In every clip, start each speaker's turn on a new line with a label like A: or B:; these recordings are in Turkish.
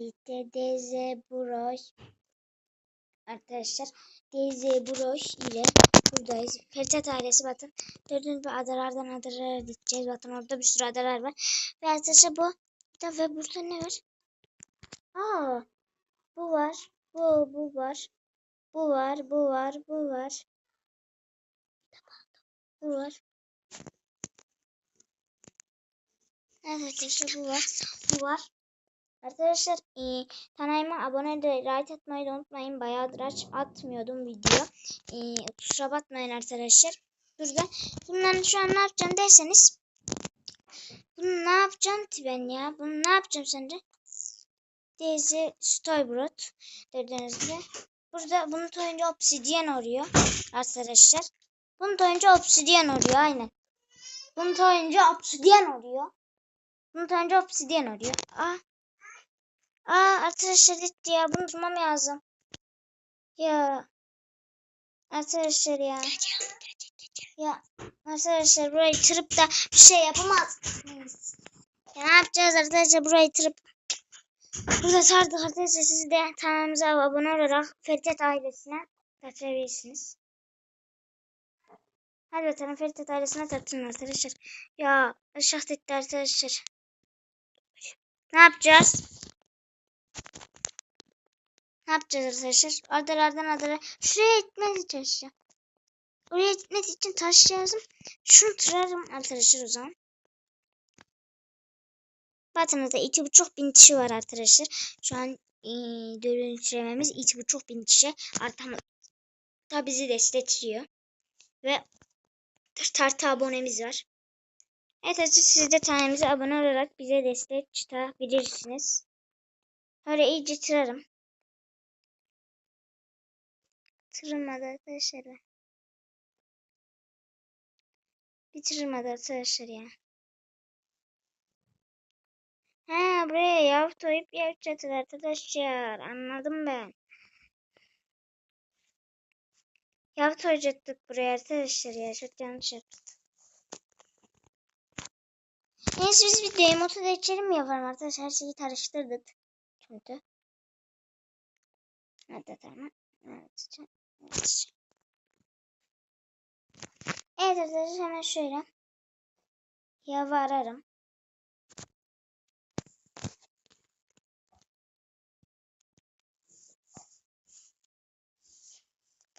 A: birlikte DZ Broş arkadaşlar DZ Broş ile buradayız. Fertet ailesi bakın. Gördüğünüz gibi adalardan adalara gideceğiz. Bakın orada bir sürü adalar var. Ve arkadaşlar bu da ve burada ne var? Aa, bu var. Bu, bu var. Bu var, bu var, bu var. Bu var. Evet arkadaşlar bu var. Bu var. Arkadaşlar e, kanalıma abone de like atmayı da unutmayın. Bayağıdır aç, atmıyordum video. E, kusura bakmayın arkadaşlar. Burada bunların şu an ne yapacağım derseniz bunu ne yapacağım ki ben ya? Bunu ne yapacağım sence? Daisy Stoybrot gördüğünüz gibi. Burada bunu toyunca obsidyen oluyor arkadaşlar. Bunu toyunca obsidyen oluyor aynen. Bunu toyunca obsidyen oluyor. Bunu toyunca obsidyen oluyor. Aa. Aa arkadaşlar gitti ya. Bunu tutmam lazım. Ya. Arkadaşlar ya. Ya arkadaşlar burayı tırıp da bir şey yapamaz. Ya ne yapacağız arkadaşlar burayı tırıp Burada sardık arkadaşlar siz de kanalımıza abone olarak Feritet ailesine katılabilirsiniz. Hadi bakalım Feritet ailesine katılın arkadaşlar. Ya aşağı etti arkadaşlar. Ne yapacağız? Ne yapacağız arkadaşlar? Adalardan adalara. Şuraya gitmez çalışacağım. Oraya gitmek için taş lazım. Şunu tırarım arkadaşlar o zaman. Batımızda iki buçuk bin kişi var arkadaşlar. Şu an e, görüntülememiz iki buçuk bin kişi. Artam da bizi destekliyor. Ve tartı abonemiz var. Evet arkadaşlar siz de tanemize abone olarak bize destek çıkabilirsiniz. Öyle iyice tırarım. Tırılmadı arkadaşlar. Bitirmedi arkadaşlar ya. He buraya yav toyup yapacağız arkadaşlar. Anladım ben. Yav toyacaktık buraya arkadaşlar ya. Çok yanlış yaptık. Neyse biz bir demotu da içelim mi yapalım arkadaşlar. Her şeyi karıştırdık. Çünkü. Hadi tamam. Evet. Evet. Arkadaşlar hemen şöyle. Yavı ararım.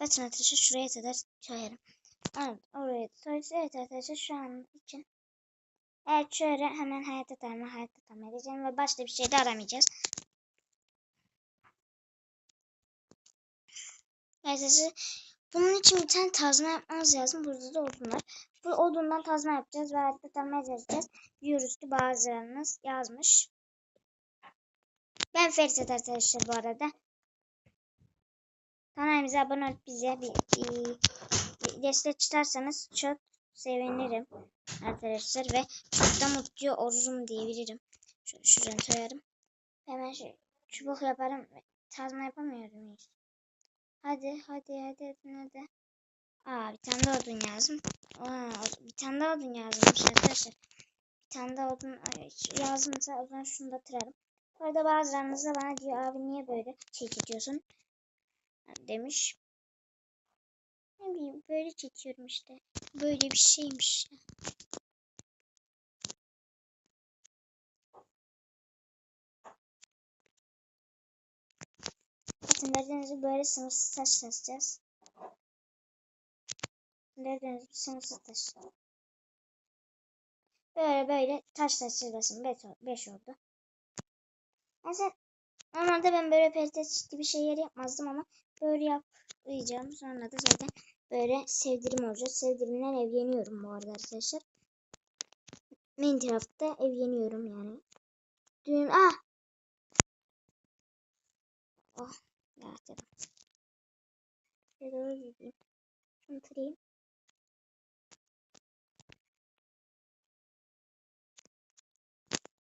A: Bakın arkadaşlar şuraya kadar koyarım. Evet oraya koyarız. Evet arkadaşlar şu an için. Evet şöyle hemen hayatta kalma hayatta kalma edeceğim ve başka bir şey de aramayacağız. Arkadaşlar bunun için bir tane tazma yapmamız lazım. Burada da odun var. Bu odundan tazma yapacağız ve hayatta kalmaya çalışacağız. Diyoruz ki bazılarınız yazmış. Ben Ferit arkadaşlar bu arada. Kanalımıza abone olup bize bir, bir, bir destek çıkarsanız çok sevinirim arkadaşlar ve çok da mutlu olurum diyebilirim. Şöyle şuradan koyarım. Hemen şu çubuk yaparım. Tazma yapamıyorum hiç. Hadi hadi hadi hadi hadi. Aa bir tane daha odun yazdım. Aa, bir tane daha odun yazılmış arkadaşlar. Bir tane daha odun yazılmışsa o zaman şunu da tırarım. Bu arada bazılarınız da bana diyor abi niye böyle şey çekiyorsun? demiş. Ne bileyim böyle çekiyorum işte. Böyle bir şeymiş. Bakın derdinizi böyle sınırsız taş taşıyacağız. Derdinizi sınırsız taş. Böyle böyle taş taşıyacağız. 5 oldu. Mesela normalde ben böyle peritet gibi şeyler yapmazdım ama böyle yapacağım. Sonra da zaten böyle sevdirim olacak. Sevdirimden evleniyorum bu arada arkadaşlar. Minecraft'ta evleniyorum yani. Düğün ah. Oh. Rahatladım. Şöyle gideyim. Şunu kırayım.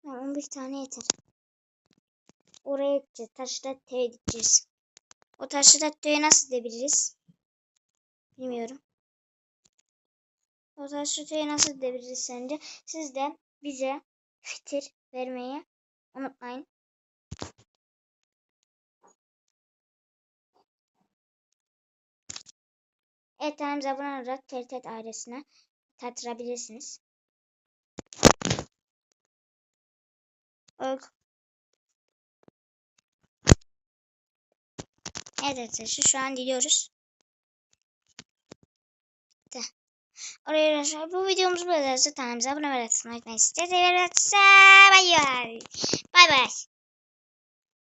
A: Ha, 11 tane yeter. Oraya gideceğiz. Taşla teve gideceğiz. O taşla teve nasıl gidebiliriz? Bilmiyorum. O taşla teve nasıl gidebiliriz sence? Siz de bize fikir vermeyi unutmayın. Evet kanalımıza abone olarak TRT ailesine tatırabilirsiniz. Ok. Evet arkadaşlar şu an gidiyoruz. Oraya arkadaşlar bu videomuz burada. Kanalımıza abone olmayı unutmayın. Size de Bay bay. Bay bay.